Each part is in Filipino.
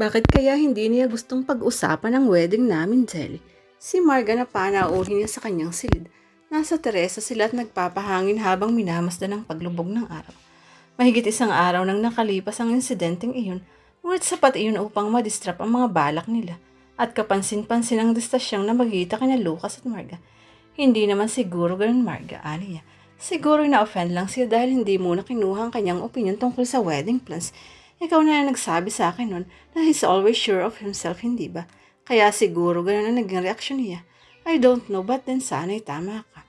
Bakit kaya hindi niya gustong pag-usapan ang wedding namin, Jelly? Si Marga na panauhin niya sa kanyang silid. Nasa Teresa sila at nagpapahangin habang minamasdan ang paglubog ng araw. Mahigit isang araw nang nakalipas ang insidenteng iyon, ngunit sapat iyon upang madistrap ang mga balak nila at kapansin-pansin ang distasyang na magkita kina Lucas at Marga. Hindi naman siguro ganun Marga, ani niya. Siguro na-offend lang siya dahil hindi muna kinuha ang kanyang opinion tungkol sa wedding plans. Ikaw na lang nagsabi sa akin nun na he's always sure of himself, hindi ba? Kaya siguro ganun ang naging reaksyon niya. I don't know, but then sana'y tama ka.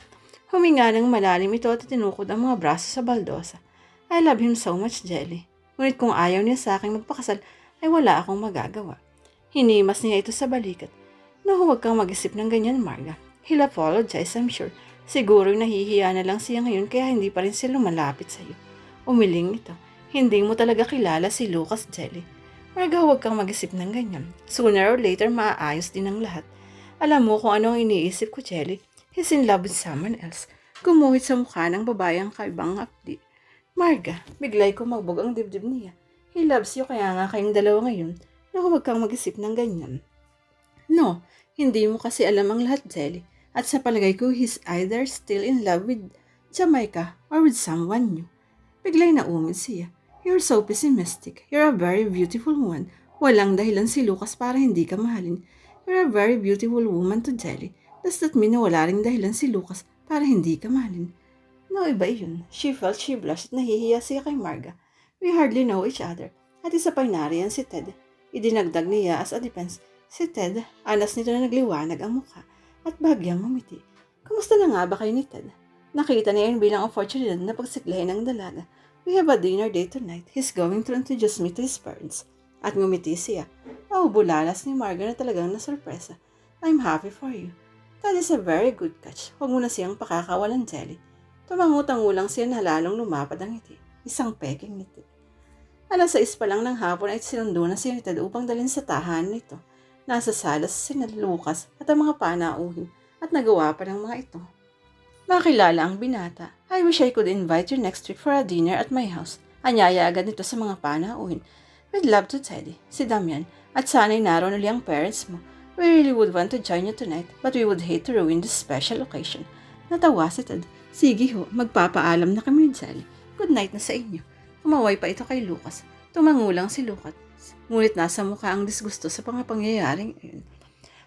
Huminga ng malalim ito at tinukod ang mga braso sa baldosa. I love him so much, Jelly. Ngunit kung ayaw niya sa akin magpakasal, ay wala akong magagawa. Hinimas niya ito sa balikat. No, huwag kang mag-isip ng ganyan, Marga. He'll apologize, I'm sure. Siguro nahihiya na lang siya ngayon kaya hindi pa rin siya lumalapit sa iyo. Umiling ito. Hindi mo talaga kilala si Lucas Jelly. Marga, huwag kang mag-isip ng ganyan. Sooner or later, maaayos din ang lahat. Alam mo kung ano ang iniisip ko, Jelly. He's in love with someone else. Gumuhit sa mukha ng babae ang kaibang hapdi. Marga, biglay ko magbog ang dibdib niya. He loves you kaya nga kayong dalawa ngayon na huwag kang mag-isip ng ganyan. No, hindi mo kasi alam ang lahat, Jelly. At sa palagay ko, he's either still in love with Jamaica or with someone new. Biglay na umid siya. You're so pessimistic. You're a very beautiful woman. Walang dahilan si Lucas para hindi ka mahalin. You're a very beautiful woman to Jelly. Does that mean na wala ring dahilan si Lucas para hindi ka mahalin? No, iba yun. She felt she blushed at nahihiya siya kay Marga. We hardly know each other. At isa pa'y nariyan si Ted. Idinagdag niya as a defense. Si Ted, anas nito na nagliwanag ang mukha at bagyang ngumiti. Kumusta na nga ba kayo ni Ted? Nakita niya yun bilang opportunity na pagsiklahin ng dalaga. We have a dinner date tonight. He's going to introduce me to his parents. At ngumiti siya. Oh, bulalas ni Marga na talagang nasurpresa. I'm happy for you. That is a very good catch. Huwag mo na siyang pakakawalan, Jelly. Tumangutang-ulang siya na lalong lumapad ang ngiti. Isang peking ngiti. Alas 6 pa lang ng hapon ay sinundo na si Ted upang dalhin sa tahanan nito. Nasa salas si Lucas at ang mga panauhin at nagawa pa ng mga ito. Makilala ang binata. I wish I could invite you next week for a dinner at my house. Anyaya agad nito sa mga panauhin. With love to Teddy, si Damian, at sana'y naroon uli ang parents mo. We really would want to join you tonight, but we would hate to ruin this special occasion. Natawa si Ted. Sige ho, magpapaalam na kami ni Sally. Good night na sa inyo. Kumaway pa ito kay Lucas. Tumangulang si Lucas. Ngunit nasa mukha ang disgusto sa mga pangyayaring iyon.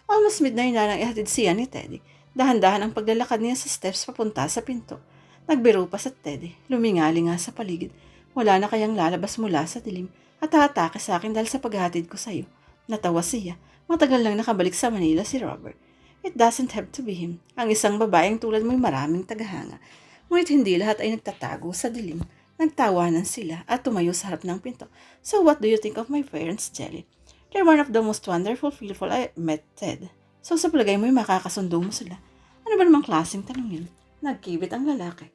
Almost midnight na nang ihatid siya ni Teddy. Dahan-dahan ang paglalakad niya sa steps papunta sa pinto. Nagbiro pa sa Teddy. Lumingali nga sa paligid. Wala na kayang lalabas mula sa dilim at haatake sa akin dahil sa paghatid ko sa iyo. Natawa siya. Matagal lang nakabalik sa Manila si Robert. It doesn't have to be him. Ang isang babaeng tulad mo'y maraming tagahanga. Ngunit hindi lahat ay nagtatago sa dilim. Nagtawanan sila at tumayo sa harap ng pinto. So what do you think of my parents, Jelly? They're one of the most wonderful people I met, Ted. So sa palagay mo'y makakasundo mo sila. Ano ba namang klaseng tanong yun? Nagkibit ang lalaki.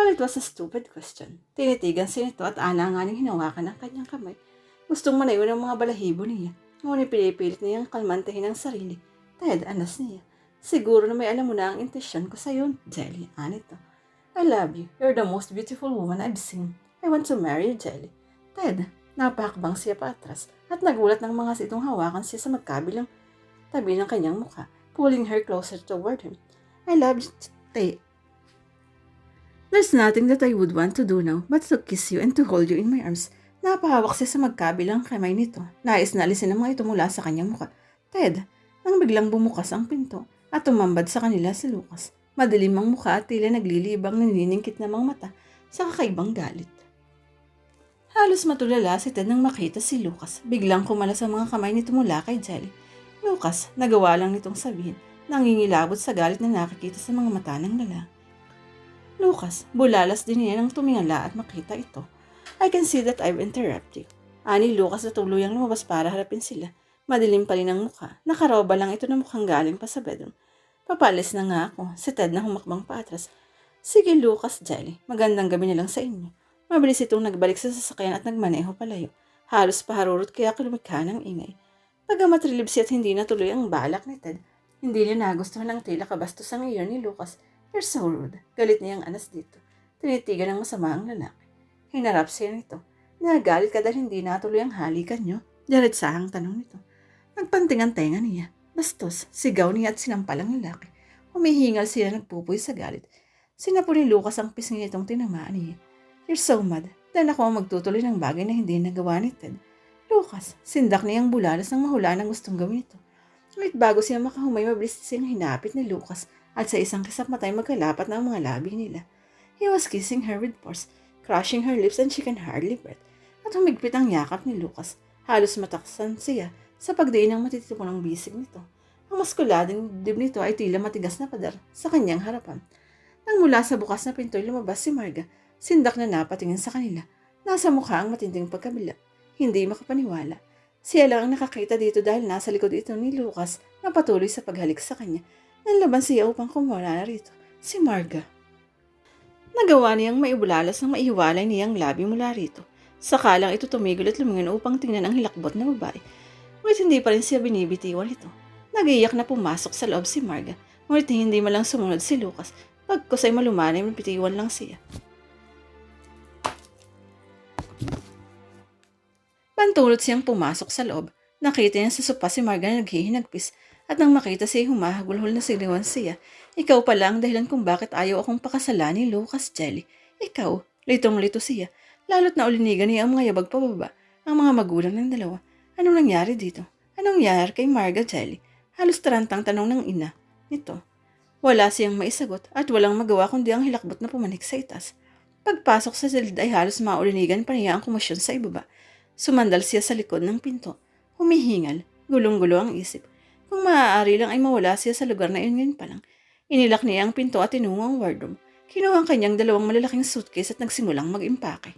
Well, it was a stupid question. Tinitigan si nito at alanganing hinawakan ang kanyang kamay. Gustong manayo ng mga balahibo niya. Ngunit pinipilit niyang kalmantahin ang sarili. Ted, anas niya. Siguro na may alam mo na ang intensyon ko sa iyo, Jelly. Anito. I love you. You're the most beautiful woman I've seen. I want to marry you, Jelly. Ted, napakbang siya pa atras at nagulat ng mga sitong hawakan siya sa magkabilang tabi ng kanyang mukha, pulling her closer toward him. I love you, Ted. There's nothing that I would want to do now but to kiss you and to hold you in my arms. Napahawak siya sa magkabilang kamay nito. Nais na alisin ang mga ito mula sa kanyang mukha. Ted, nang biglang bumukas ang pinto at tumambad sa kanila si Lucas. Madilim ang mukha at tila naglilibang naniningkit namang mata sa kakaibang galit. Halos matulala si Ted nang makita si Lucas. Biglang kumalas ang mga kamay nito mula kay Jelly. Lucas, nagawa lang nitong sabihin, nangingilabot sa galit na nakikita sa mga mata ng lalaki. Lucas, bulalas din niya nang tumingala at makita ito. I can see that I've interrupted. Ani Lucas na tuluyang lumabas para harapin sila. Madilim pa rin ang mukha. Nakaroba lang ito na mukhang galing pa sa bedroom. Papalis na nga ako. Si Ted na humakbang paatras. Sige Lucas, Jelly. Magandang gabi na lang sa inyo. Mabilis itong nagbalik sa sasakyan at nagmaneho palayo. Halos paharurot kaya kalumikha ng ingay. Pagamat relib siya at hindi natuloy ang balak ni Ted, hindi niya nagustuhan ang tila kabastos ang iyon ni Lucas. You're so rude. Galit niyang anas dito. Tinitigan ng masama ang lalaki. Hinarap siya nito. Nagalit ka dahil hindi natuloy ang halikan niyo. Diretsahang tanong nito. Nagpanting ang tenga niya. Bastos, sigaw niya at sinampal ang lalaki. Humihingal sila nagpupoy sa galit. Sinapo ni Lucas ang pisngi nitong tinamaan niya. You're so mad. Dahil ako ang magtutuloy ng bagay na hindi nagawa ni Ted. Lucas, sindak niyang bulalas nang mahula ng gustong gawin ito. Ngunit bago siya makahumay, mabilis siyang hinapit ni Lucas at sa isang kisap matay magkalapat na ang mga labi nila. He was kissing her with force, crushing her lips and she can hardly breathe. At humigpit ang yakap ni Lucas. Halos mataksan siya sa pagdiin ng matitipon ng bisig nito. Ang maskulading dib nito ay tila matigas na padar sa kanyang harapan. Nang mula sa bukas na pinto'y lumabas si Marga, sindak na napatingin sa kanila. Nasa mukha ang matinding pagkabila. Hindi makapaniwala. Siya lang ang nakakita dito dahil nasa likod ito ni Lucas na patuloy sa paghalik sa kanya. Nanlaban siya upang kumuha na rito. Si Marga. Nagawa niyang maibulalas ng maihiwalay niyang labi mula rito. Sakalang ito tumigil at lumingon upang tingnan ang hilakbot na babae. Ngunit hindi pa rin siya binibitiwan ito. Nagiyak na pumasok sa loob si Marga. Ngunit hindi malang sumunod si Lucas. Pagkus ay malumanay, mapitiwan lang siya. Pantulot siyang pumasok sa loob. Nakita niya sa sopa si Marga na naghihinagpis at nang makita siya humahagulhol na siliwan siya, ikaw pala ang dahilan kung bakit ayaw akong pakasalan ni Lucas Jelly. Ikaw, litong-lito siya, lalo't na ulinigan niya ang mga yabag pababa, ang mga magulang ng dalawa. Anong nangyari dito? Anong nangyari kay Marga Jelly? Halos tarantang tanong ng ina nito. Wala siyang maisagot at walang magawa kundi ang hilakbot na pumanik sa itas. Pagpasok sa silid ay halos maulinigan pa niya ang kumusyon sa ibaba. Sumandal siya sa likod ng pinto. Humihingal, gulong-gulo ang isip. Kung maaari lang ay mawala siya sa lugar na iyon ngayon pa lang. Inilak niya ang pinto at tinungo ang wardrobe. Kinuha ang kanyang dalawang malalaking suitcase at nagsimulang mag-impake.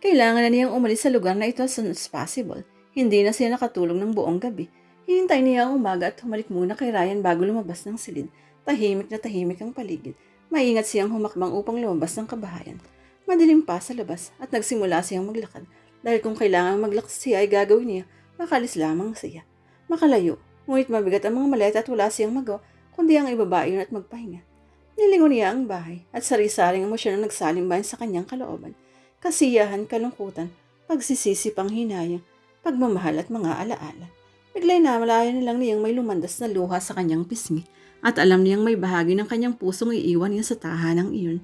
Kailangan na niyang umalis sa lugar na ito as soon as possible. Hindi na siya nakatulog ng buong gabi. Hinintay niya ang umaga at humalik muna kay Ryan bago lumabas ng silid. Tahimik na tahimik ang paligid. Maingat siyang humakbang upang lumabas ng kabahayan. Madilim pa sa labas at nagsimula siyang maglakad dahil kung kailangan maglakas siya ay gagawin niya, makalis lamang siya. Makalayo, ngunit mabigat ang mga maleta at wala siyang magawa kundi ang ibaba yun at magpahinga. Nilingon niya ang bahay at sari-saring emosyon ang nagsalimbayan sa kanyang kalooban. Kasiyahan, kalungkutan, pagsisisi pang hinayang, pagmamahal at mga alaala. Biglay na malaya na lang niyang may lumandas na luha sa kanyang pisngi at alam niyang may bahagi ng kanyang pusong iiwan niya sa tahanang iyon.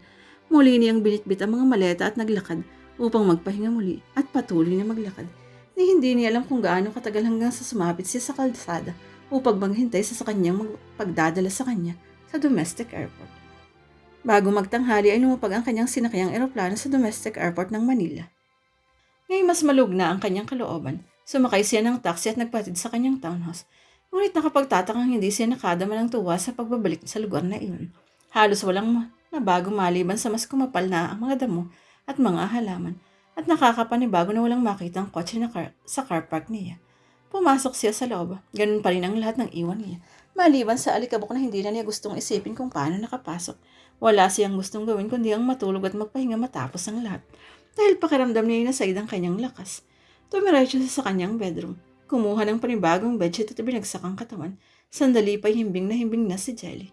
Muli niyang binitbit ang mga maleta at naglakad upang magpahinga muli at patuloy na maglakad. Ni hindi niya alam kung gaano katagal hanggang sa sumapit siya sa kalsada upang maghintay sa, sa kanyang pagdadala sa kanya sa domestic airport. Bago magtanghali ay lumapag ang kanyang sinakyang eroplano sa domestic airport ng Manila. Ngayon mas malugna ang kanyang kalooban. Sumakay siya ng taxi at nagpatid sa kanyang townhouse. Ngunit nakapagtatakang hindi siya nakadama ng tuwa sa pagbabalik sa lugar na iyon. Halos walang nabago maliban sa mas kumapal na ang mga damo at mga halaman at nakakapanibago na walang makita ang kotse na car- sa car park niya. Pumasok siya sa loob. Ganun pa rin ang lahat ng iwan niya. Maliban sa alikabok na hindi na niya gustong isipin kung paano nakapasok. Wala siyang gustong gawin kundi ang matulog at magpahinga matapos ang lahat. Dahil pakiramdam niya na sa ang kanyang lakas. Tumiretso siya sa kanyang bedroom. Kumuha ng panibagong bedsheet at binagsak ang katawan. Sandali pa himbing na himbing na si Jelly.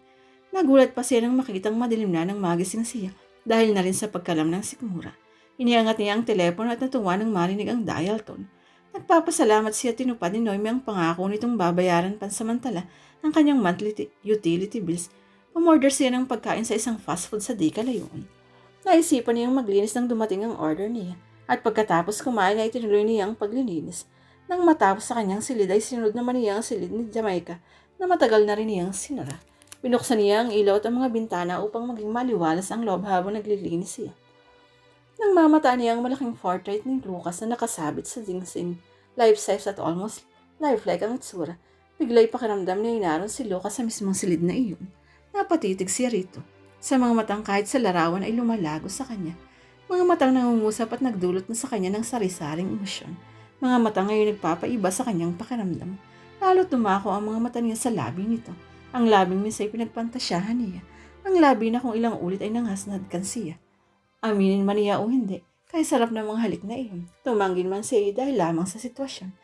Nagulat pa siya nang makitang madilim na ng magising siya dahil na rin sa pagkalam ng sikmura. Iniangat niya ang telepono at natuwa nang marinig ang dial tone. Nagpapasalamat siya tinupad ni Noemi ang pangako nitong babayaran pansamantala ang kanyang monthly utility bills. Umorder siya ng pagkain sa isang fast food sa di kalayon. Naisipan niyang maglinis nang dumating ang order niya at pagkatapos kumain ay tinuloy niya ang paglilinis. Nang matapos sa kanyang silid ay sinunod naman niya ang silid ni Jamaica na matagal na rin niyang sinara. Binuksan niya ang ilaw at ang mga bintana upang maging maliwalas ang loob habang naglilinis siya. Nang mamata niya ang malaking portrait ni Lucas na nakasabit sa dingsing, life-size at almost lifelike ang itsura, biglay pakiramdam niya inaron si Lucas sa mismong silid na iyon. Napatitig siya rito. Sa mga matang kahit sa larawan ay lumalago sa kanya. Mga matang nangungusap at nagdulot na sa kanya ng sari-saring emosyon. Mga mata ngayon nagpapaiba sa kanyang pakiramdam. Lalo tumako ang mga mata niya sa labi nito. Ang labing minsan ay pinagpantasyahan niya. Ang labi na kung ilang ulit ay nanghasnadkan siya. Aminin man niya o hindi, kaya sarap ng mga halik na iyon. Tumanggin man siya dahil lamang sa sitwasyon.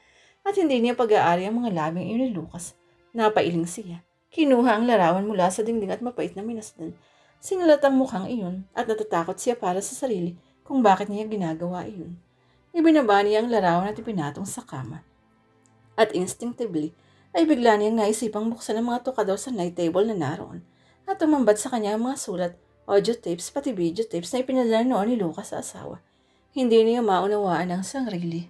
At hindi niya pag-aari ang mga labing iyon ni Lucas. Napailing siya. Kinuha ang larawan mula sa dingding at mapait na minasdan. Sinulat ang mukhang iyon at natatakot siya para sa sarili kung bakit niya ginagawa iyon. Ibinaba niya ang larawan at ipinatong sa kama. At instinctively, ay bigla niyang naisipang buksan ang mga tukador sa night table na naroon at tumambad sa kanya ang mga sulat, audio tapes, pati video tapes na ipinadala noon ni Lucas sa asawa. Hindi niya maunawaan ang sarili.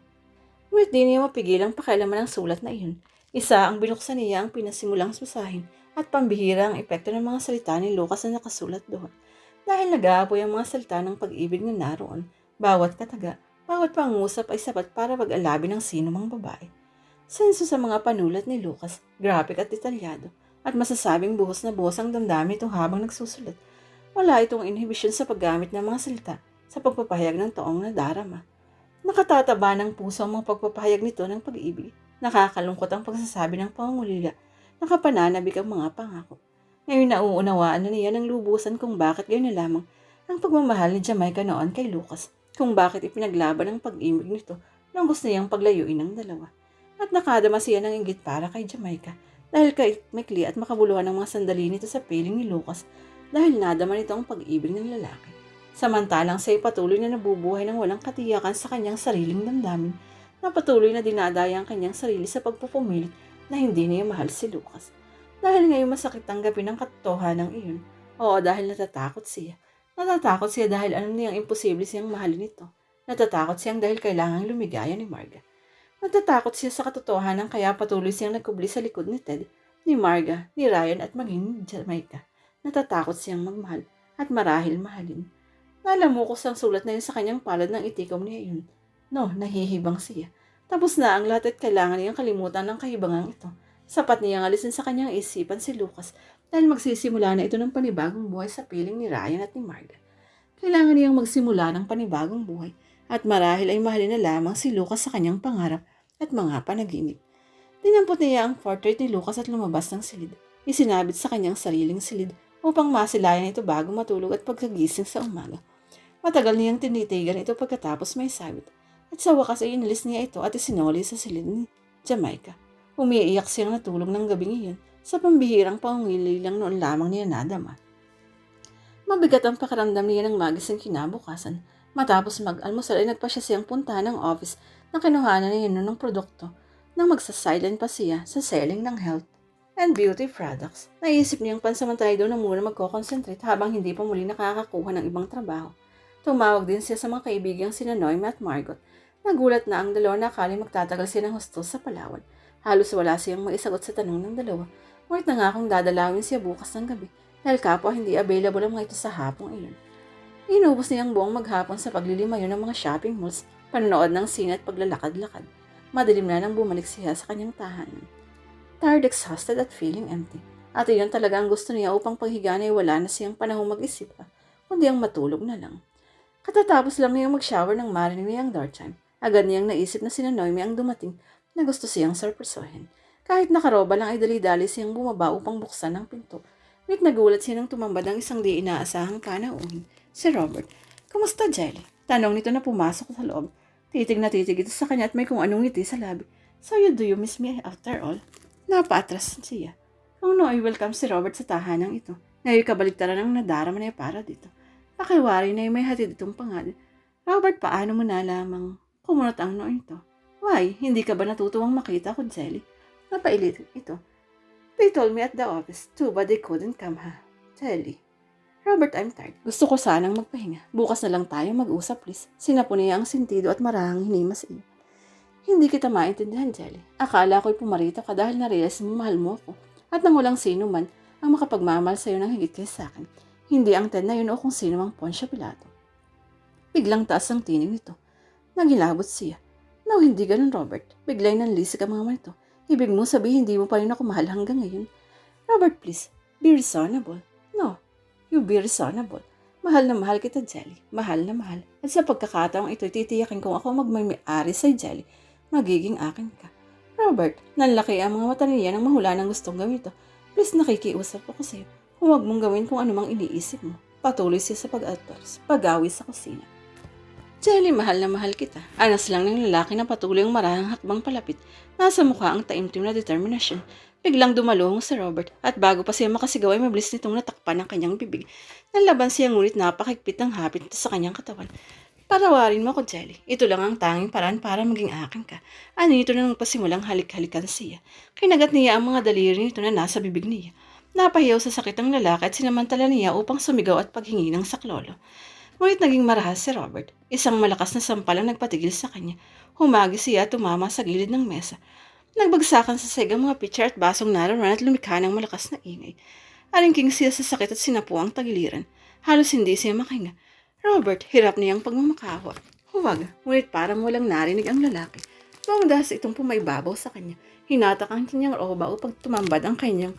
Ngunit di niya mapigilang pakialaman ang sulat na iyon. Isa ang binuksan niya ang pinasimulang susahin at pambihira ang epekto ng mga salita ni Lucas na nakasulat doon. Dahil nag-aapoy ang mga salita ng pag-ibig na naroon, bawat kataga, bawat pangusap ay sapat para pag-alabi ng sino mang babae. Senso sa mga panulat ni Lucas, graphic at detalyado, at masasabing buhos na buhos ang damdamin ito habang nagsusulat. Wala itong inhibisyon sa paggamit ng mga salita sa pagpapahayag ng toong na darama. Nakatataba ng puso ang mga pagpapahayag nito ng pag-ibig. Nakakalungkot ang pagsasabi ng pangungulila. Nakapananabik ang mga pangako. Ngayon nauunawaan na niya ng lubusan kung bakit gayon na lamang ang pagmamahal ni Jamaica noon kay Lucas, kung bakit ipinaglaban ang pag-ibig nito nang gusto niyang paglayuin ng dalawa. At nakadama siya ng inggit para kay Jamaica dahil kay Mikli at makabuluhan ng mga sandali nito sa piling ni Lucas dahil nadama nito ang pag-ibig ng lalaki. Samantalang siya ay patuloy na nabubuhay ng walang katiyakan sa kanyang sariling damdamin na patuloy na dinadaya ang kanyang sarili sa pagpupumilit na hindi niya mahal si Lucas. Dahil ngayon masakit tanggapin ang katotohanan iyon. Oo, dahil natatakot siya. Natatakot siya dahil alam niyang imposible siyang mahalin ito. Natatakot siyang dahil kailangang lumigaya ni Marga. Natatakot siya sa katotohanan kaya patuloy siyang nagkubli sa likod ni Ted, ni Marga, ni Ryan at maging ni Jamaica. Natatakot siyang magmahal at marahil mahalin. Nalamukos ang sulat na yun sa kanyang palad ng itikom niya yun. No, nahihibang siya. Tapos na ang lahat at kailangan niyang kalimutan ng kahibangang ito. Sapat niyang alisin sa kanyang isipan si Lucas dahil magsisimula na ito ng panibagong buhay sa piling ni Ryan at ni Marga. Kailangan niyang magsimula ng panibagong buhay at marahil ay mahalin na lamang si Lucas sa kanyang pangarap at mga panaginip. Dinampot niya ang portrait ni Lucas at lumabas ng silid. Isinabit sa kanyang sariling silid upang masilayan ito bago matulog at pagkagising sa umaga. Matagal niyang tinitigan ito pagkatapos may sabit. At sa wakas ay inalis niya ito at isinoli sa silid ni Jamaica. Umiiyak siyang natulog ng gabing iyon sa pambihirang pangililang noon lamang niya nadama. Mabigat ang pakiramdam niya ng magising kinabukasan. Matapos mag-almusal ay nagpa siya siyang puntahan ng office na kinuhanan niya noon ng produkto nang magsasilent pa siya sa selling ng health and beauty products. Naisip niyang pansamantay daw na muna magko-concentrate habang hindi pa muli nakakakuha ng ibang trabaho. Tumawag din siya sa mga kaibigang sina Noemi at Margot. Nagulat na ang dalawa na akali magtatagal siya ng husto sa Palawan. Halos wala siyang maisagot sa tanong ng dalawa. Ngunit nangakong dadalawin siya bukas ng gabi dahil kapwa hindi available ang mga ito sa hapong iyon. Inubos niya ang buong maghapon sa paglilimayo ng mga shopping malls, panonood ng sine at paglalakad-lakad. Madilim na nang bumalik siya sa kanyang tahanan. Tired, exhausted at feeling empty. At iyon talaga ang gusto niya upang paghiga na ay wala na siyang panahong mag-isip pa, kundi ang matulog na lang. Katatapos lang niyang mag-shower nang marinig niya ang door. Agad niyang naisip na sina Noemi ang dumating na gusto siyang sorpresohin. Kahit nakaroba lang ay dali-dali siyang bumaba upang buksan ang pinto. Ngunit nagulat siya nang tumambad ang isang di inaasahang kanauhin, si Robert. Kumusta, Jelly? Tanong nito na pumasok sa loob. Titig na titig ito sa kanya at may kung anong ngiti sa labi. So you do you miss me after all? Napaatras siya. Ang no ay welcome si Robert sa tahanang ito. Ngayon kabaliktaran ang nadarama niya para dito. Pakiwari na may hatid itong pangalan. Robert, paano mo nalamang kumunot ang no ito? Why, hindi ka ba natutuwang makita ko, Jelly? Napailit ito. They told me at the office, too bad they couldn't come, ha? Jelly. Robert, I'm tired. Gusto ko sanang magpahinga. Bukas na lang tayo mag-usap, please. Sinapo niya ang sintido at marahang hinima sa iyo. Hindi kita maintindihan, Jelly. Akala ko'y pumarito ka dahil narealize mo mahal mo ako. At nang walang sino man ang makapagmamahal sa iyo ng higit kaysa sa akin. Hindi ang Ted na yun o kung sino mang Poncio Pilato. Biglang taas ang tinig nito. Nagilabot siya. No, hindi ganun, Robert. Biglay ng lisik ang mga manito. Ibig mo sabihin hindi mo pa rin ako mahal hanggang ngayon. Robert, please, be reasonable. No, you be reasonable. Mahal na mahal kita, Jelly. Mahal na mahal. At sa pagkakataong ito, titiyakin kung ako magmay-ari sa Jelly, magiging akin ka. Robert, nanlaki ang mga mata niya nang mahula ng gustong gawin ito. Please, nakikiusap ako sa'yo. Huwag mong gawin kung anumang iniisip mo. Patuloy siya sa pag-atras, pag-awi sa kusina. Jelly, mahal na mahal kita. Anas lang ng lalaki na patuloy ang marahang hakbang palapit. Nasa mukha ang taimtim na determinasyon. Biglang dumalong si Robert at bago pa siya makasigaw ay mabilis nitong natakpan ang kanyang bibig. Nanlaban siya ngunit napakigpit ng hapit sa kanyang katawan. Parawarin mo ako, Jelly. Ito lang ang tanging paraan para maging akin ka. Anito na nang pasimulang halik-halikan siya. Kinagat niya ang mga daliri nito na nasa bibig niya. Napahiyaw sa sakit ng lalaki at sinamantala niya upang sumigaw at paghingi ng saklolo. Ngunit naging marahas si Robert. Isang malakas na sampal ang nagpatigil sa kanya. Humagi siya at tumama sa gilid ng mesa. Nagbagsakan sa seg ang mga pitcher at basong naroon at lumikha ng malakas na ingay. Alingking siya sa sakit at sinapu ang tagiliran. Halos hindi siya makahinga. Robert, hirap niyang pagmamakawa. Huwag, ngunit parang walang narinig ang lalaki. Dahas itong pumaybabaw sa kanya. Hinatak ang kanyang roba upang tumambad ang kanyang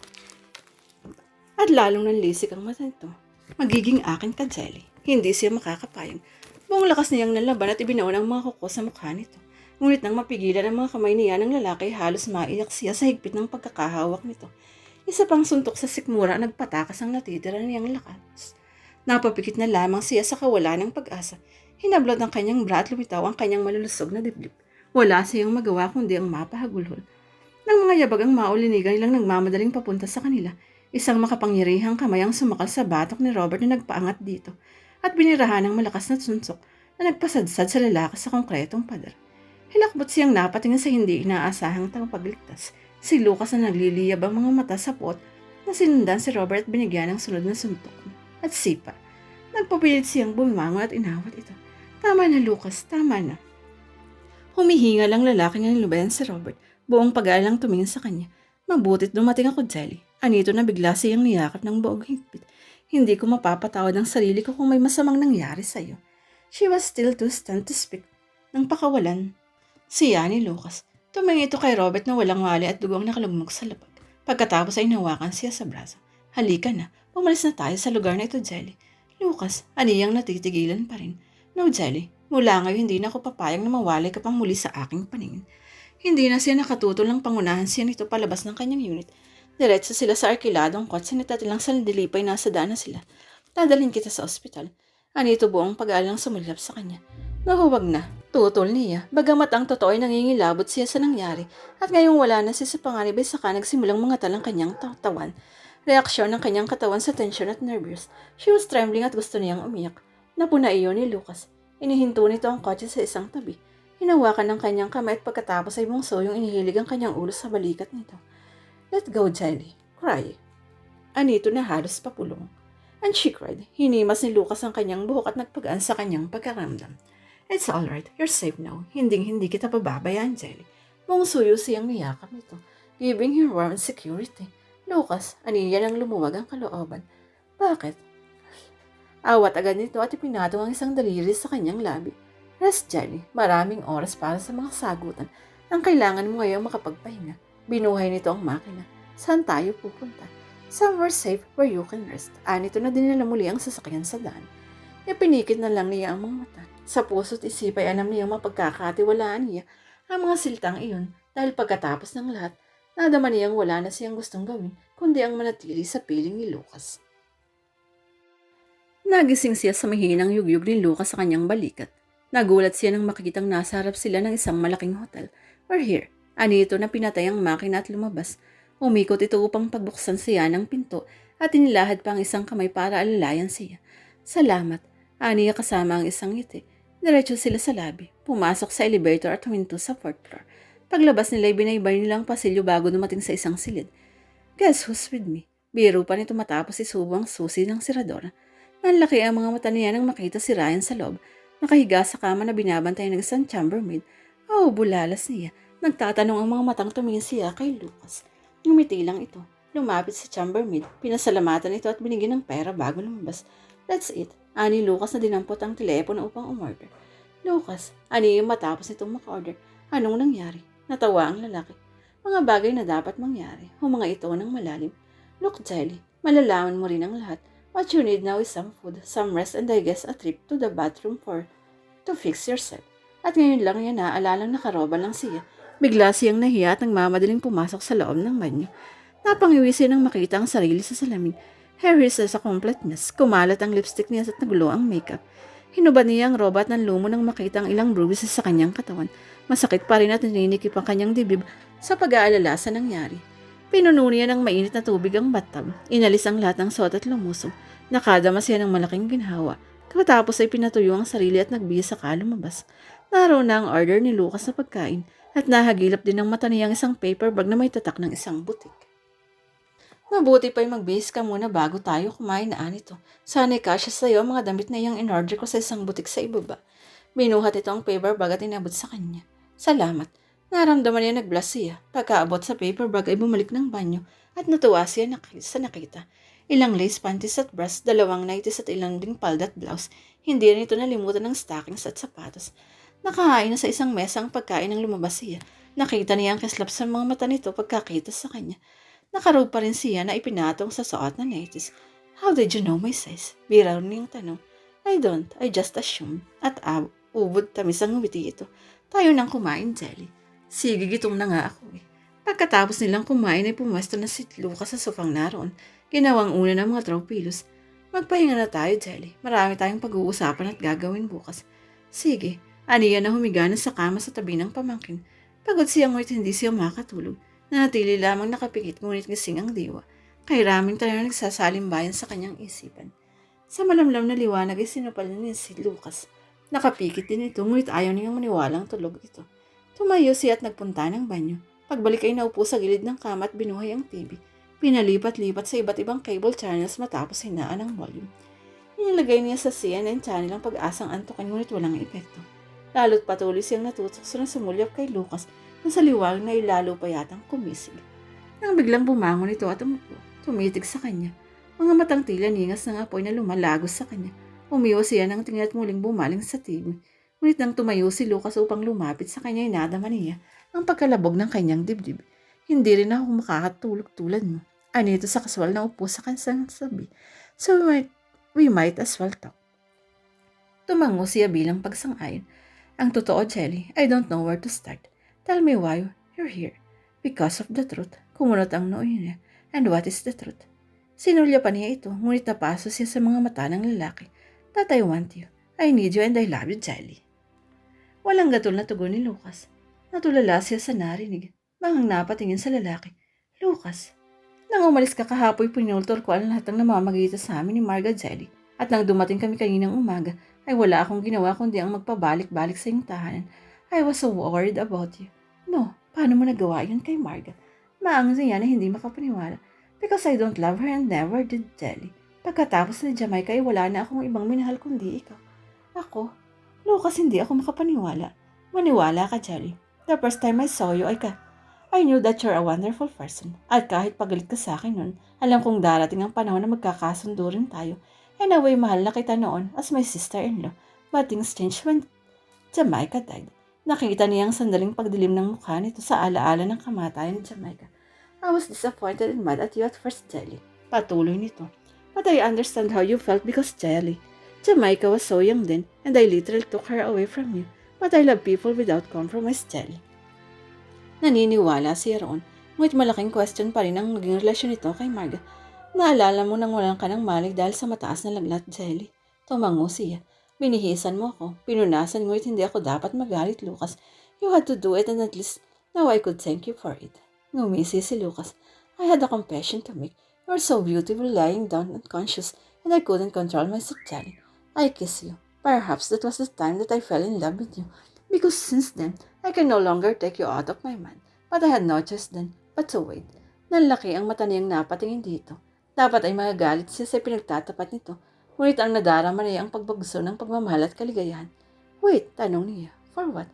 at lalong nanlisik ang mata nito. Magiging akin ka, Jelly. Hindi siya makakapayang. Buong lakas niyang nalaban at ibinaon ang mga kuko sa mukha nito. Ngunit nang mapigilan ang mga kamay niya ng lalaki, halos maiyak siya sa higpit ng pagkakahawak nito. Isa pang suntok sa sikmura ang nagpatakas ang natitira niyang lakas. Napapikit na lamang siya sa kawalan ng pag-asa. Hinablot ang kanyang bra at lumitaw ang kanyang malulusog na dibdib. Wala siyang magawa kundi ang mapahagulhol. Nang mga yabag ang maulinigan nilang nagmamadaling papunta sa kanila, isang makapangyarihang kamay ang sumakal sa batok ni Robert na nagpaangat dito at binirahan ng malakas na sunsok na nagpasadsad sa lalaki sa konkretong pader. Hilakbot siyang napatingin sa hindi inaasahang tagapagligtas. Si Lucas na nagliliyab ang mga mata sa pot na sinundan si Robert at binigyan ng sunod na suntok at sipa. Nagpapilit siyang bumangon at inawat ito. Tama na Lucas, tama na. Humihinga lang lalaki ng lubayan si Robert. Buong pag-aalang tumingin sa kanya. Mabutit dumating ako, Jelly. Anito na bigla siyang niyakap ng buong higpit. Hindi ko mapapatawad ang sarili ko kung may masamang nangyari sa'yo. She was still too stunned to speak. Nang pakawalan, siya ni Lucas. Tumingin ito kay Robert na walang wali at dugong nakalugmok sa lapag. Pagkatapos ay nawakan siya sa braso. Halika na, pumalis na tayo sa lugar na ito, Jelly. Lucas, aniyang natitigilan pa rin. No, Jelly, mula ngayon hindi na ako papayang na mawalay ka pang muli sa aking paningin. Hindi na siya nakatutol ng pangunahan siya nito palabas ng kanyang unit. Diretso sila sa arkiladong kotse ni tatilang sa dilipay nasa daan na sila. Dadalhin kita sa ospital. Anito buong pag-aalang sumulap sa kanya. Nahuwag na. Tutol niya. Bagamat ang totoo ay nangingilabot siya sa nangyari at ngayong wala na siya sa panganib ay saka nagsimulang mga talang kanyang tatawan. Reaksyon ng kanyang katawan sa tensyon at nervous. She was trembling at gusto niyang umiyak. Napuna iyon ni Lucas. Inihinto nito ang kotse sa isang tabi. Hinawakan ng kanyang kamay at pagkatapos ay bungso yung inihilig ang kanyang ulo sa balikat nito. Let go, Jelly. Cry. Anito na halos papulong. And she cried. Hinimas ni Lucas ang kanyang buhok at nagpagaan sa kanyang pagkaramdam. It's alright. You're safe now. Hinding-hindi kita pababayaan, Jelly. Bungsuyo siyang niyakap nito, giving her warm security. Lucas, aniya nang lumuwag ang kalooban. Bakit? Awat agad nito at ipinatong ang isang daliri sa kanyang labi. Rest, Jelly. Maraming oras para sa mga sagutan. Ang kailangan mo ngayon makapagpahinga. Binuhay nito ang makina. Saan tayo pupunta? Somewhere safe where you can rest. Anito na dinala muli ang sasakyan sa daan. Ipinikit na lang niya ang mga mata. Sa puso't isip ay alam niya mapagkakatiwalaan niya ang mga siltang iyon dahil pagkatapos ng lahat, nadama niyang wala na siyang gustong gawin kundi ang manatili sa piling ni Lucas. Nagising siya sa mahinang yugyug ni Lucas sa kanyang balikat. Nagulat siya nang makikitang nasa harap sila ng isang malaking hotel. We're here. Anito na pinatay ang makina at lumabas. Umikot ito upang pagbuksan siya ng pinto at inilahad pa ang isang kamay para alalayan siya. Salamat. Aniya kasama ang isang ngiti. Diretso sila sa lobby. Pumasok sa elevator at huminto sa fourth floor. Paglabas nila, binaybay nilang pasilyo bago dumating sa isang silid. Guess who's with me? Biro pa nito matapos isubo ang susi ng siradora. Nanlaki ang mga mata niya nang makita si Ryan sa loob. Nakahiga sa kama na binabantay ng isang chambermaid. Oh, bulalas niya. Nagtatanong ang mga matang tumingin siya kay Lucas. Ngumiti lang ito. Lumapit sa chambermaid. Pinasalamatan ito at binigyan ng pera bago lumabas. That's it. Ani Lucas na dinampot ang telepono upang umorder. Lucas, ani matapos itong maka-order. Anong nangyari? Natawa ang lalaki. Mga bagay na dapat mangyari. Humanga ito ng malalim. Look, Jelly, malalaman mo rin ang lahat. What you need now is some food, some rest, and I guess a trip to the bathroom for to fix yourself. At ngayon lang yan naalalang nakaroba lang siya. Bigla siyang nahiya at nagmamadaling pumasok sa loob ng banyo. Napangiwi siya nang makita ang sarili sa salamin. Hair is sa completeness. Kumalat ang lipstick niya at nagulo ang makeup. Hinubad niya ang roba at nanlumo nang makita ang ilang bruises sa kanyang katawan. Masakit pa rin at naninikip ang kanyang dibdib sa pag-aalala sa nangyari. Pinuno niya ng mainit na tubig ang bathtub. Inalis ang lahat ng suot at lumusong. Nakadama siya ng malaking ginhawa. Katapos ay pinatuyo ang sarili at nagbihis sa lumabas. Naroon na ang order ni Lucas sa pagkain at nahagilap din ng mata niya ang isang paper bag na may tatak ng isang butik. Mabuti pa'y magbihis ka muna bago tayo kumain na anito. Sana'y kasya sa'yo ang mga damit na iyang in-order ko sa isang butik sa ibaba. Binuhat ito ang paper bag at inabot sa kanya. Salamat. Naramdaman niya nag-bless siya. Pagkaabot sa paper bag ay bumalik ng banyo at natuwa siya sa nakita. Ilang lace panties at bras, dalawang nighties at ilang ding palda at blouse. Hindi rin ito nalimutan ng stockings at sapatos. Nakahain na sa isang mesa ang pagkain ng lumabas siya. Nakita niya ang kislap sa mga mata nito pagkakita sa kanya. Nakaroon pa rin siya na ipinatong sa suot na nighties. How did you know my size? Bira niyang tanong. I don't, I just assume. At ah, ubod tamis ang ngumiti ito. Tayo nang kumain, Jelly. Sige, gitom na nga ako eh. Pagkatapos nilang kumain ay pumwesto na si Lucas sa sofang naroon. Ginawang una ng mga tropilos. Magpahinga na tayo, Jelly. Marami tayong pag-uusapan at gagawin bukas. Sige, aniya na humiga na sa kama sa tabi ng pamangkin. Pagod siya ngunit hindi siya makatulog. Nanatili lamang nakapikit ngunit gising ang diwa. Kay raming tayo nagsasalimbayan sa kanyang isipan. Sa malamlam na liwanag ay sinupal niya si Lucas. Nakapikit din ito ngunit ayaw niyang maniwalang tulog ito. Tumayo siya at nagpunta ng banyo. Pagbalik ay naupo sa gilid ng kama at binuhay ang TV. Pinalipat-lipat sa iba't ibang cable channels matapos hinaan ang volume. Inilagay niya sa CNN channel ang pag-asang antukin ngunit walang epekto. Lalo't patuloy siyang natutok sa sumulyap kay Lucas na sa liwanag na ilalo pa yatang kumisig. Nang biglang bumangon ito at umupo, tumitig sa kanya. Mga matang tila ningas ng apoy na lumalagos sa kanya. Umiwas siya ng tingin at muling bumaling sa TV. Ngunit nang tumayo si Lucas upang lumapit sa kanya, inadama niya ang pagkalabog ng kanyang dibdib. Hindi rin ako makakatulog tulad mo. Anito sa kaswal na upo sa kanyang sabi. So we might, we might as well talk. Tumango siya bilang pagsang-ayon. Ang totoo, Jelly, I don't know where to start. Tell me why you're here. Because of the truth. Kumunot ang noo niya. And what is the truth? Sinulya pa niya ito, ngunit napaso siya sa mga mata ng lalaki. That I want you. I need you and I love you, Jelly. Walang gatol na tugon ni Lucas. Natulala siya sa narinig. Mangang napatingin sa lalaki. Lucas, nang umalis ka kahapoy, pinultor ko ang lahat ng namamagita sa amin ni Marga Jelly. At nang dumating kami kaninang umaga, ay wala akong ginawa kundi ang magpabalik-balik sa iyong tahanan. I was so worried about you. No, paano mo nagawa yun kay Marga? Maang niya na hindi makapaniwala. Because I don't love her and never did Jelly. Pagkatapos ni Jamaica ay wala na akong ibang minahal kundi ikaw. Ako? Lucas, hindi ako makapaniwala. Maniwala ka, Jelly. The first time I saw you, ay ka, I knew that you're a wonderful person. At kahit pagalit ka sa akin nun, alam kong darating ang panahon na magkakasundo rin tayo. And away, mahal na kita noon as my sister-in-law. But things changed when Jamaica died. Nakita niya ang sandaling pagdilim ng mukha nito sa alaala ng kamatayan ni Jamaica. I was disappointed and mad at you at first, Jelly. Patuloy nito. But I understand how you felt because Jelly. Jamaica was so young then, and I literally took her away from you. But I love people without compromise, Jelly. Naniniwala siya roon, ngunit malaking question pa rin ang naging relasyon nito kay Marga. Naalala mo nang walang ka ng malig dahil sa mataas na laglat, Jelly. Tumango siya. Binihisan mo ako. Pinunasan ngunit hindi ako dapat magalit, Lucas. You had to do it and at least now I could thank you for it. Ngumisi si Lucas. I had a confession to make. You were so beautiful lying down unconscious and I couldn't control myself, Jelly. I kiss you. Perhaps that was the time that I fell in love with you. Because since then, I can no longer take you out of my mind. But I had no choice then but to wait. Nanlaki ang mata niyang napatingin dito. Dapat ay magagalit siya sa pinagtatapat nito. Ngunit ang nadarama niya ang pagbagusto ng pagmamahal at kaligayahan. Wait, tanong niya. For what?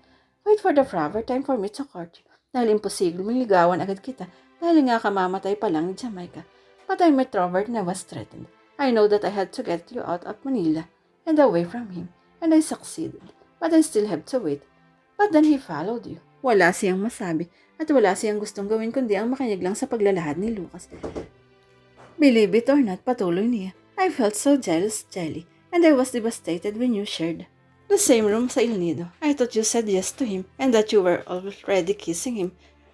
Wait for the proper time for me to court you. Dahil imposible mong ligawan agad kita dahil nga kamamatay pa lang ni Jamaica. But I met Robert and I was threatened. I know that I had to get you out of Manila and away from him. And I succeeded. But I still have to wait. But then he followed you. Wala siyang masabi at wala siyang gustong gawin kundi ang makinig lang sa paglalahad ni Lucas. Believe it or not, patuloy niya. I felt so jealous, Jelly, and I was devastated when you shared the same room sa El Nido. I thought you said yes to him and that you were already kissing him.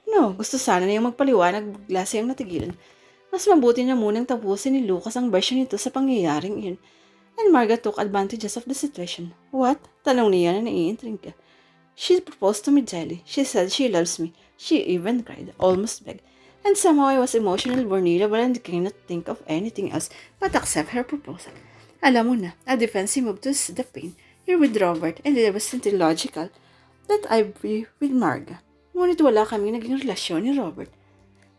No, gusto sana niyang magpaliwanag bigla siyang natigilan. Mas mabuti na munang tapusin ni Lucas ang version nito sa pangyayaring iyon. And Marga took advantages of the situation. What? Tanong niya na naiintriga. She proposed to me, Jelly. She said she loves me. She even cried, almost begged. And somehow I was emotionally vulnerable and cannot think of anything else but accept her proposal. Alam mo na, a defensive move to the pain. You're with Robert and it wasn't illogical that I be with Marga. Ngunit wala kami naging relasyon ni Robert.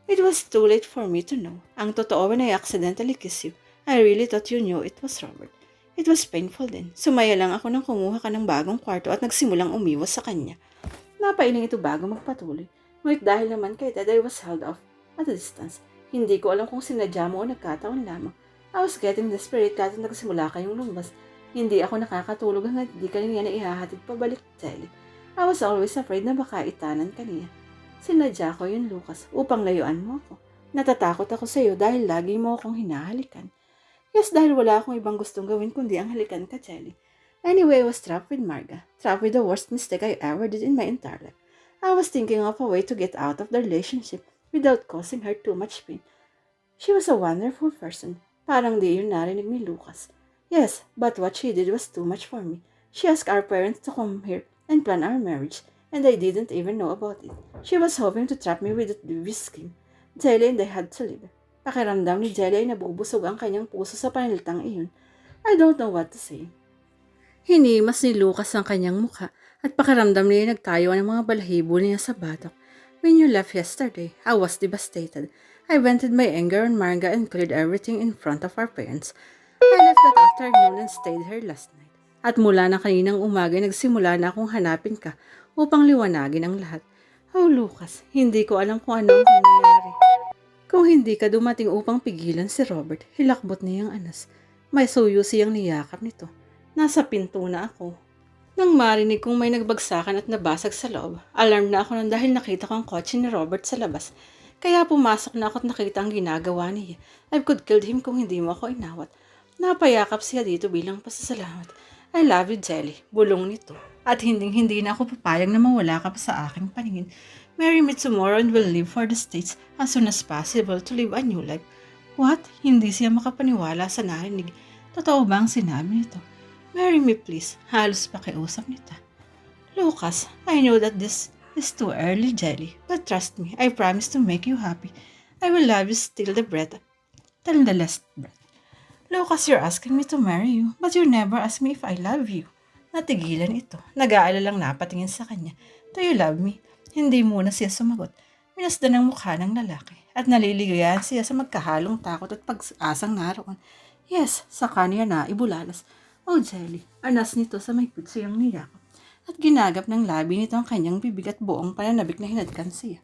It was too late for me to know. Ang totoo when I accidentally kiss you, I really thought you knew it was Robert. It was painful din. Sumaya lang ako nang kumuha ka ng bagong kwarto at nagsimulang umiwas sa kanya. Napailing ito bago magpatuloy. Ngunit dahil naman kay Ted, I was held off at a distance. Hindi ko alam kung sinadya mo o nagkataon lamang. I was getting desperate kahit nagsimula kayong lumabas. Hindi ako nakakatulog hanggang hindi ka niya na ihahatid pabalik Jelly. I was always afraid na baka itanan ka niya. Sinadya ko yun, Lucas, upang layuan mo ako. Natatakot ako sa iyo dahil lagi mo akong hinahalikan. Yes, dahil wala akong ibang gustong gawin kundi ang halikan ka, Jelly. Anyway, I was trapped with Marga. Trapped with the worst mistake I ever did in my entire life. I was thinking of a way to get out of the relationship without causing her too much pain. She was a wonderful person. Parang di yun narinig ni Lucas. Yes, but what she did was too much for me. She asked our parents to come here and plan our marriage, and I didn't even know about it. She was hoping to trap me with devious scheme. Jelly and I had to leave. Pakiramdam ni Jelly ay nabubusog ang kanyang puso sa paniltang iyon. I don't know what to say. Hinimas ni Lucas ang kanyang mukha at pakiramdam niya ay nagtayo ng mga balahibo niya sa batok. When you left yesterday, I was devastated. I vented my anger on Marga and cleared everything in front of our parents. I left that afternoon and stayed here last night. At mula na kaninang umaga, nagsimula na akong hanapin ka upang liwanagin ang lahat. Oh, Lucas, hindi ko alam kung ano ang nangyayari. Kung hindi ka dumating upang pigilan si Robert, hilakbot niyang anas. May suyo siyang niyakap nito. Nasa pinto na ako. Nang marinig kong may nagbagsakan at nabasag sa loob, alarm na ako nang dahil nakita ko ang kotse ni Robert sa labas. Kaya pumasok na ako at nakita ang ginagawa niya. I could killed him kung hindi mo ako inawat. Napayakap siya dito bilang pasasalamat. I love you, Jelly. Bulong nito. At hinding-hindi na ako papayag na mawala ka pa sa aking paningin. Marry me tomorrow and we'll leave for the States as soon as possible to live a new life. What? Hindi siya makapaniwala sa narinig. Totoo ba ang sinabi nito? Marry me please. Halos pakiusap nita. Lucas, I know that this is too early, Jelly. But trust me, I promise to make you happy. I will love you till the breath, till the last breath. Lucas, you're asking me to marry you, but you never ask me if I love you. Natigilan ito. Nag-aalalang napatingin sa kanya. Do you love me? Hindi muna siya sumagot. Minasdan ang mukha ng lalaki at naliligayahan siya sa magkahalong takot at pag-asang naroon. Yes, sa kanya na ibulalas. Oh, Jelly, anas nito sa may putsiyang niyakap. At ginagap ng labi nito ang kanyang bibig at buong pananabik na hinadkan siya.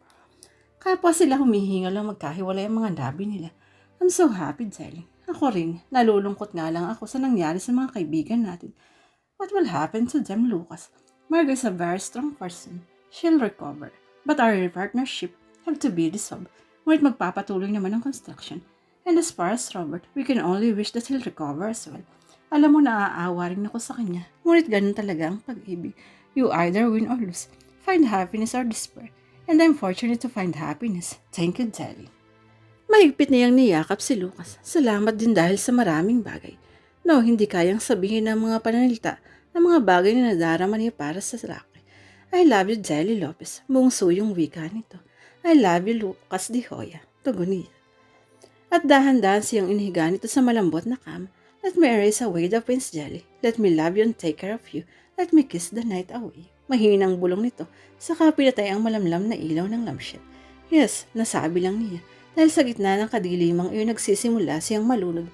Kapwa sila humihingal lang magkahiwalay ang mga labi nila. I'm so happy, Jelly. Ako rin, nalulungkot nga lang ako sa nangyari sa mga kaibigan natin. What will happen to them, Lucas? Marga is a very strong person. She'll recover. But our partnership have to be dissolved. Ngunit magpapatuloy naman ang construction. And as far as Robert, we can only wish that he'll recover as well. Alam mo, naaawa rin ako sa kanya. Ngunit ganun talaga ang pag-ibig. You either win or lose. Find happiness or despair. And I'm fortunate to find happiness. Thank you, Jelly. Mahigpit niyang niyakap si Lucas. Salamat din dahil sa maraming bagay. No, hindi kayang sabihin ng mga pananalita ng mga bagay na nadarama niya para sa lalaki. I love you, Jelly Lopez. Bungso yung wika nito. I love you, Lucas Di Hoya. Tugon niya. At dahan-dahan siyang inihiga nito sa malambot na kama. Let me erase away the pain's jelly. Let me love you and take care of you. Let me kiss the night away. Mahinang bulong nito. Saka pinatay ang malamlam na ilaw ng lampshade. Yes, nasabi lang niya. Dahil sa gitna ng kadilimang iyon nagsisimula siyang malunod.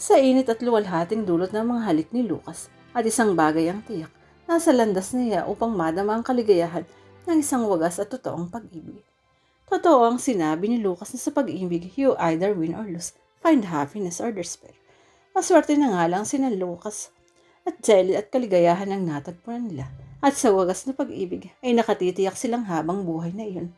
Sa init at luwalhating dulot ng mga halik ni Lucas at isang bagay ang tiyak. Nasa landas niya upang madama ang kaligayahan ng isang wagas at totoong pag-ibig. Totoo ang sinabi ni Lucas na sa pag-ibig, you either win or lose, find happiness or despair. Maswerte na nga lang sina Lucas at Jelly at kaligayahan ang natagpuan nila. At sa wagas na pag-ibig ay nakatitiyak silang habang buhay na iyon.